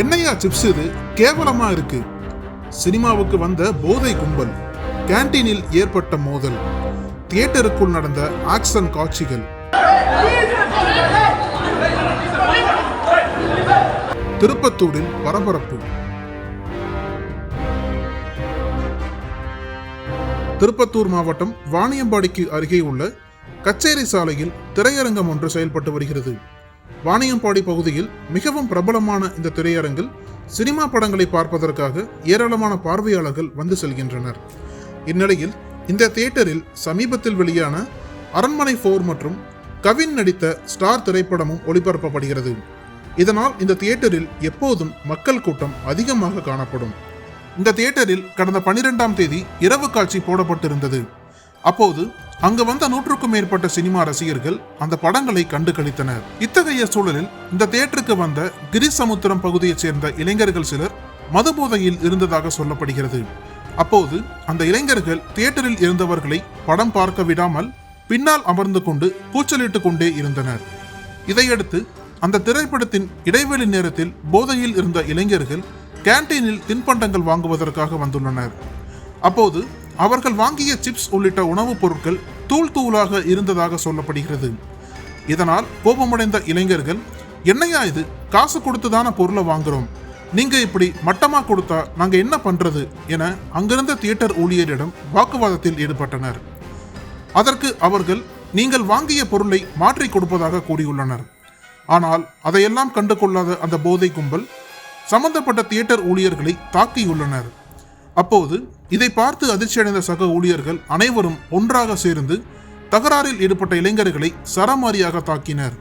என்னையா சிப்ஸ் இது? கேவலமா இருக்கு. சினிமாவுக்கு வந்த போதை கும்பல் கேண்டீனில் ஏற்பட்ட மோதல் தியேட்டருக்குள் நடந்த ஆக்ஷன் காட்சிகள். திருப்பத்தூரில் பரபரப்பு. திருப்பத்தூர் மாவட்டம் வாணியம்பாடிக்கு அருகே உள்ள கச்சேரி சாலையில் திரையரங்கம் ஒன்று செயல்பட்டு வருகிறது. வாணியம்பாடி பகுதியில் மிகவும் பிரபலமான இந்த திரையரங்கில் சினிமா படங்களை பார்ப்பதற்காக ஏராளமான பார்வையாளர்கள் வந்து செல்கின்றனர். இந்நிலையில் இந்த தியேட்டரில் சமீபத்தில் வெளியான அரண்மனை ஃபோர் மற்றும் கவின் நடித்த ஸ்டார் திரைப்படமும் ஒளிபரப்பப்படுகிறது. இதனால் இந்த தியேட்டரில் எப்போதும் மக்கள் கூட்டம் அதிகமாக காணப்படும். இந்த தியேட்டரில் கடந்த பனிரெண்டாம் தேதி இரவு காட்சி போடப்பட்டிருந்தது. அப்போது அங்கு வந்த நூற்றுக்கும் மேற்பட்ட சினிமா ரசிகர்கள் அந்த படங்களை கண்டு கழித்தனர் இத்தகைய சூழலில் இந்த தேட்டருக்கு வந்த கிரிசமுத்திரம் பகுதியைச் சேர்ந்த இளைஞர்கள் சிலர் மதுபோதையில் இருந்ததாக சொல்லப்படுகிறது. அப்போது அந்த இளைஞர்கள் தியேட்டரில் இருந்தவர்களை படம் பார்க்க விடாமல் பின்னால் அமர்ந்து கொண்டு கூச்சலிட்டுக் கொண்டே இருந்தனர். இதையடுத்து அந்த திரைப்படத்தின் இடைவெளி நேரத்தில் போதையில் இருந்த இளைஞர்கள் கேண்டீனில் தின்பண்டங்கள் வாங்குவதற்காக வந்துள்ளனர். அப்போது அவர்கள் வாங்கிய சிப்ஸ் உள்ளிட்ட உணவுப் பொருட்கள் தூள் தூளாக இருந்ததாக சொல்லப்படுகிறது. இதனால் கோபமடைந்த இளைஞர்கள் என்னையா இது? காசு கொடுத்து தானே பொருளை வாங்குறோம். நீங்க இப்படி மட்டமா கொடுத்தா நாங்க என்ன பண்றது? என அங்கிருந்த தியேட்டர் ஊழியரிடம் வாக்குவாதத்தில் ஈடுபட்டனர். அதற்கு அவர்கள் நீங்கள் வாங்கிய பொருளை மாற்றிக் கொடுப்பதாக கூறியுள்ளனர். ஆனால் அதையெல்லாம் கண்டு கொள்ளாத அந்த போதை கும்பல் சம்பந்தப்பட்ட தியேட்டர் ஊழியர்களை தாக்கியுள்ளனர். அப்போது இதை பார்த்து அதிர்ச்சியடைந்த சக ஊழியர்கள் அனைவரும் ஒன்றாக சேர்ந்து தகராறில் ஈடுபட்ட இளைஞர்களை சரமாரியாக தாக்கினர்.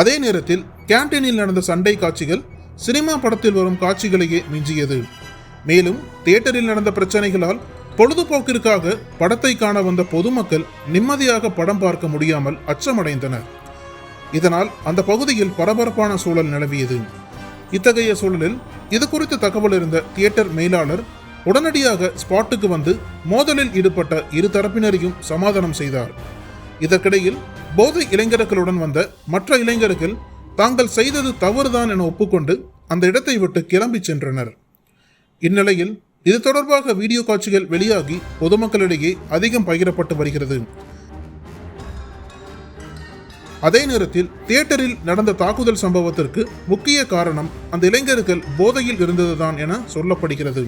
அதே நேரத்தில் கேண்டீனில் நடந்த சண்டை காட்சிகள் சினிமா படத்தில் வரும் காட்சிகளையே மிஞ்சியது. மேலும் தியேட்டரில் நடந்த பிரச்சனைகளால் பொழுதுபோக்கிற்காக படத்தை காண வந்த பொதுமக்கள் நிம்மதியாக படம் பார்க்க முடியாமல் அச்சமடைந்தனர். இதனால் அந்த பகுதியில் பரபரப்பான சூழல் நிலவியது. இத்தகைய சூழலில் இது குறித்து தகவல் இருந்த தியேட்டர் மேலாளர் உடனடியாக ஸ்பாட்டுக்கு வந்து மோதலில் ஈடுபட்ட இரு தரப்பினரையும் சமாதானம் செய்தார். இதற்கிடையில் போதை இளைஞர்களுடன் வந்த மற்ற இளைஞர்கள் தாங்கள் செய்தது தவறுதான் என ஒப்புக்கொண்டு அந்த இடத்தை விட்டு கிளம்பி சென்றனர். இந்நிலையில் இது தொடர்பாக வீடியோ காட்சிகள் வெளியாகி பொதுமக்களிடையே அதிகம் பகிரப்பட்டு வருகிறது. அதே நேரத்தில் தியேட்டரில் நடந்த தாக்குதல் சம்பவத்திற்கு முக்கிய காரணம் அந்த இளைஞர்கள் போதையில் இருந்ததுதான் என சொல்லப்படுகிறது.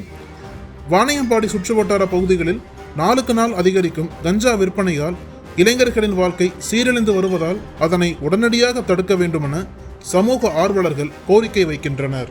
வாணியம்பாடி சுற்றுவட்டார பகுதிகளில் நாளுக்கு நாள் அதிகரிக்கும் கஞ்சா விற்பனையால் இளைஞர்களின் வாழ்க்கை சீரழிந்து வருவதால் அதனை உடனடியாக தடுக்க வேண்டுமென சமூக ஆர்வலர்கள் கோரிக்கை வைக்கின்றனர்.